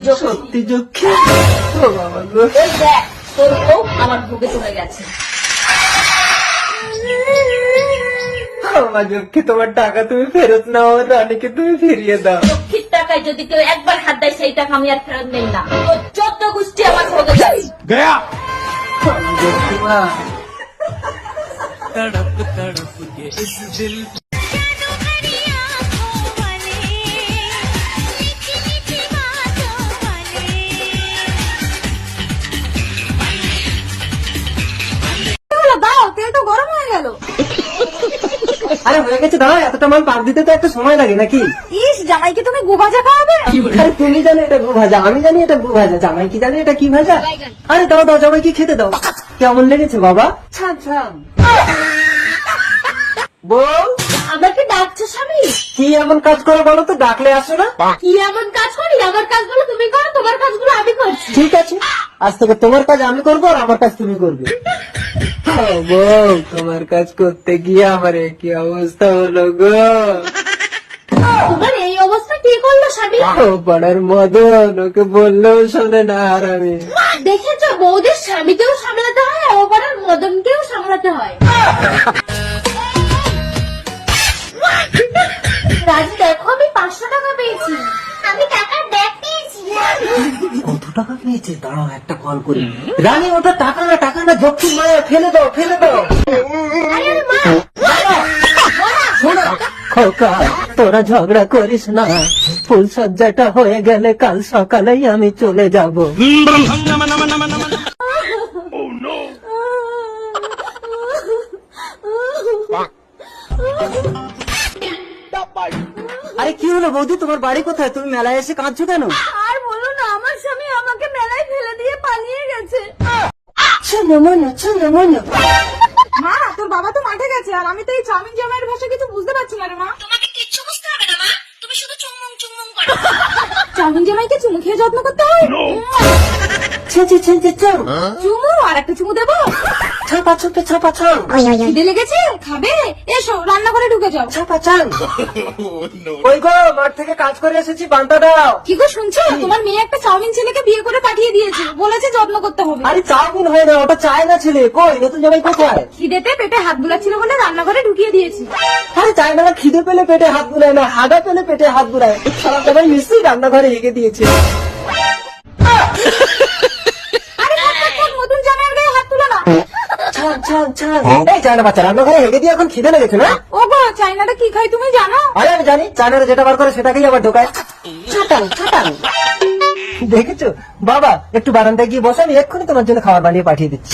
সত্যি দুঃখী আমার বুকে চলে গেছে। তোমার টাকা তুমি ফেরত নাও রানীকে তুমি ফিরিয়ে দাও। লক্ষ্মীর টাকায় যদি কেউ একবার হাত দেয় সেই টাকা আমি আর ফেরত নেই না। চোদ্দ যত গোষ্ঠী আমার আরে হয়ে গেছে দাঁড়া এতটা মাল পাক দিতে তো একটা সময় লাগে নাকি? ইস জামাইকে তুমি গু ভাজা খাওয়াবে? আরে তুমি জানো এটা গু ভাজা আমি জানি এটা গু ভাজা জামাই কি জানি এটা কি ভাজা? আরে দাও দাও জামাই কি খেতে দাও। কেমন লেগেছে বাবা? ছাম ছাম। বউ? কি এমন কাজ করে বলো তো? ডাকলে আসো না? কি এমন কাজ করি? আমার কাজগুলো তুমি করো তোমার কাজগুলো আমি করছি। ঠিক আছে। আজ থেকে তোমার কাজ আমি করব আর আমার কাজ তুমি করবে। বউ তোমার কাজ করতে গিয়ে আমার এ কি অবস্থা হলো গো। তোমার এই অবস্থা কি করল স্বামী? ও পাড়ার মদন ওকে বললেও শোনে না আর আমি। দেখেছ? বৌদের স্বামীকেও সামলাতে হয় আর ওপার মদনকেও সামলাতে হয়। টাকা পেয়েছে? দাঁড়াও, একটা কল করি। রানী, ওটা টাকা না টাকা না মায়া, ফেলে দাও ফেলে দাও। খোকা, তোরা ঝগড়া করিস না। ফুল সজ্জাটা হয়ে গেলে কাল সকালেই আমি চলে যাব। আরে, কি হলো বৌদি? তোমার বাড়ি কোথায়? তুমি মেলায় এসে কাঁদছো কেন আর বলো না আমার স্বামী আমাকে মেলায় ফেলে দিয়ে পালিয়ে গেছে মনে মনে। মা তোর বাবা তো মাঠে গেছে আর আমি তো এই চাউমিন জামাইয়ের ভাষা কিছু বুঝতে পারছি না রে মা। তোমাকে কিচ্ছু বুঝতে হবে না মা। তুমি শুধু চুমুং চুমুং করো। চাউমিন জামাইকে চুমু খেয়ে যত্ন করতে হয়? চুমু আর একটা চুমু দেবো? খিদে লেগেছে? খাবে? এসো রান্না করে ঢুকে যাও। ওই গো মাঠ থেকে কাজ করে এসেছি বান্তা দাও। কি গো শুনছো? তোমার মেয়ে একটা চাউমিন ছেলেকে বিয়ে করে পাঠিয়ে দিয়েছে। বলেছে যত্ন করতে হবে। আরে চাউমিন হয় না ওটা চায় না ছেলে। কই নতুন জামাই কোথায়? খিদেতে পেটে হাত বুলাচ্ছিল বলে রান্নাঘরে ঢুকিয়ে দিয়েছি। আরে চায় না খিদে পেলে পেটে হাত বুলায় না হাগা পেলে পেটে হাত বুলায়। সারা জামাই নিশ্চয়ই রান্নাঘরে এগিয়ে দিয়েছে আরে থাক, থাক, থাক, নতুন জামাইয়ের গায়ে হাত তুলো না ছান ছান ছান এই চায় বাচ্চা রান্নাঘরে হেগে দিয়ে এখন খিদে লেগেছে না? ও চাইনাটা কি খাই তুমি জানো? আরে আমি জানি যেটা বার করে সেটাকেই আবার ঢোকায়। ছাটান ছাটান দেখেছ? বাবা একটু বারান্দায় গিয়ে বসে আমি এক্ষুনি তোমার জন্য খাবার বানিয়ে পাঠিয়ে দিচ্ছি।